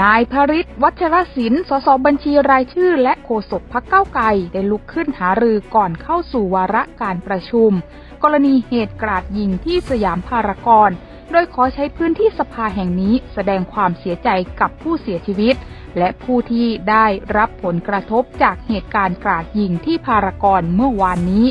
นายพริตวัชรศิลป์ สสบัญชีรายชื่อ และโฆษกพักเก้าไกลได้ลุกขึ้นหารือก่อนเข้าสู่วาระการประชุม กรณีเหตุกราดยิงที่สยามพารากอน โดยขอใช้พื้นที่สภาแห่งนี้แสดงความเสียใจกับผู้เสียชีวิต และผู้ที่ได้รับผลกระทบจากเหตุการณ์กราดยิงที่พารากอนเมื่อวานนี้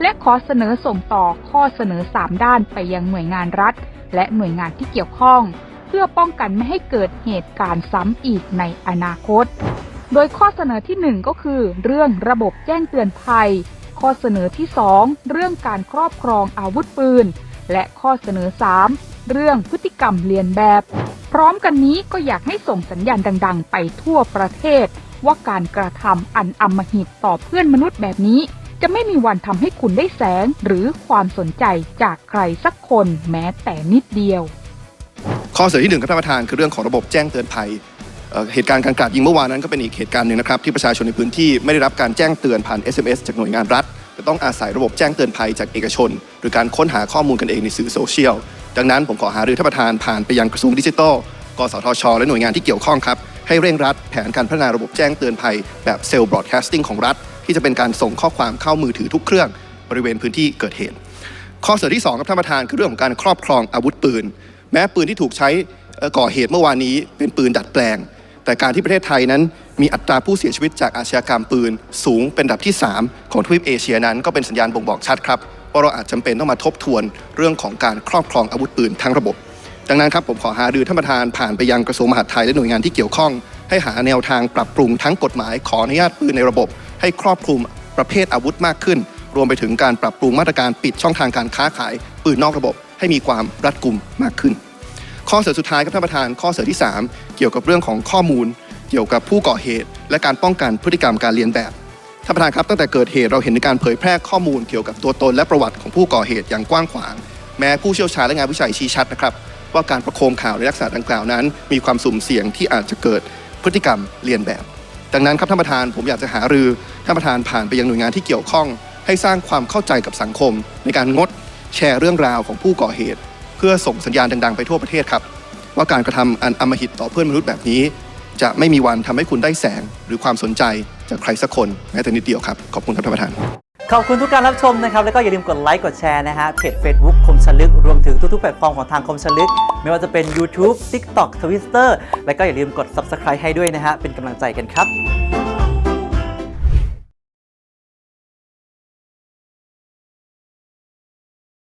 และขอเสนอส่งต่อข้อเสนอ 3 ด้านไปยังหน่วยงานรัฐ และหน่วยงานที่เกี่ยวข้อง พื่อป้องกันไม่ให้เกิดเหตุการณ์ซ้ำอีกในอนาคต โดยข้อเสนอที่ 1 ก็คือ เรื่องระบบแจ้งเตือนภัย ข้อเสนอที่ 2 เรื่องการครอบครองอาวุธปืน และข้อเสนอ 3 เรื่องพฤติกรรมเลียนแบบ พร้อมกันนี้ก็อยากให้ส่งสัญญาณดัง ๆ ไปทั่วประเทศ ว่าการกระทำอันอำมหิตต่อเพื่อนมนุษย์แบบนี้ จะไม่มีวันทำให้คุณได้แสงหรือความสนใจจากใครสักคนแม้แต่นิดเดียว ข้อเสนอที่หนึ่งครับท่านประธานคือเรื่องของระบบแจ้งเตือนภัยเเหตุการณ์การกราดยิงเมื่อวานนั้นก็เป็นอีกเหตุการณ์หนึ่งนะครับที่ประชาชนในพื้นที่ไม่ได้รับการแจ้งเตือนผ่าน SMS จากหน่วยงานรัฐจะต้องอาศัยระบบแจ้งเตือนภัยจากเอกชน หรือการค้นหาข้อมูลกันเองในสื่อโซเชียลดังนั้นผมขอหารือท่านประธานผ่านไปยังกระทรวงดิจิทัลกสทช และหน่วยงานที่เกี่ยวข้องครับให้เร่งรัดแผนการพัฒนาระบบแจ้งเตือนภัยแบบเซลล์บรอดแคสติ้งของรัฐ ที่จะเป็นการส่งข้อความเข้ามือถือทุกเครื่องบริเวณพื้นที่เกิดเหตุ ข้อเสนอที่2ครับท่านประธานคือเรื่องของการครอบครองอาวุธปืน แม้ปืนที่ถูกใช้ก่อเหตุเมื่อวานนี้เป็นปืนดัดแปลง แต่การที่ประเทศไทยนั้นมีอัตราผู้เสียชีวิตจากอาชญากรรมปืน สูงเป็นอันดับที่ 3 ของทวีปเอเชียนั้นก็เป็นสัญญาณบ่งบอกชัดครับว่าเราอาจจำเป็นต้องมาทบทวนเรื่องของการครอบครองอาวุธปืนทั้งระบบ ดังนั้นครับผมขอหารือท่านประธานผ่านไปยังกระทรวงมหาดไทยและหน่วยงานที่เกี่ยวข้อง ให้หาแนวทางปรับปรุงทั้งกฎหมายขออนุญาตปืนในระบบ ให้ครอบคลุมประเภทอาวุธมากขึ้น รวมไปถึงการปรับปรุงมาตรการปิดช่องทางการค้าขายปืนนอกระบบ ให้มีความรัดกุมมากขึ้น ข้อเสนอสุดท้ายครับท่านประธาน ข้อเสนอที่ 3 เกี่ยวกับเรื่องของข้อมูล เกี่ยวกับผู้ก่อเหตุ และการป้องกันพฤติกรรมการเลียนแบบท่านประธานครับตั้งแต่เกิดเหตุเราเห็นในการเผยแพร่ข้อมูลเกี่ยวกับตัวตนและประวัติของผู้ก่อเหตุอย่างกว้างขวาง แม้ผู้เชี่ยวชาญและงานวิจัยชี้ชัดนะครับว่าการประโคมข่าวในลักษณะดังกล่าวนั้น มีความสุ่มเสี่ยงที่อาจจะเกิดพฤติกรรมเลียนแบบ ดังนั้นครับท่านประธานผมอยากจะหารือท่านประธานผ่านไปยังหน่วยงานที่เกี่ยวข้อง ให้สร้างความเข้าใจกับสังคม ในการงด แชร์เรื่องราวของผู้ก่อเหตุ เพื่อส่งสัญญาณดัง ๆ ไปทั่วประเทศครับ ว่าการกระทำอันอำมหิตต่อเพื่อนมนุษย์แบบนี้ จะไม่มีวันทำให้คุณได้แสง หรือความสนใจจากใครสักคนแม้แต่นิดเดียวครับขอบคุณครับท่านประธานขอบคุณทุกการรับชมนะครับ แล้วก็อย่าลืมกดไลค์กดแชร์นะฮะเพจ Facebook คมชลึก รวมถึงทุกๆแพลตฟอร์มของทางคมชลึก ไม่ว่าจะเป็น YouTube TikTok Twitter แล้วก็อย่าลืมกด Subscribe ให้ด้วยนะฮะเป็นกำลังใจกันครับ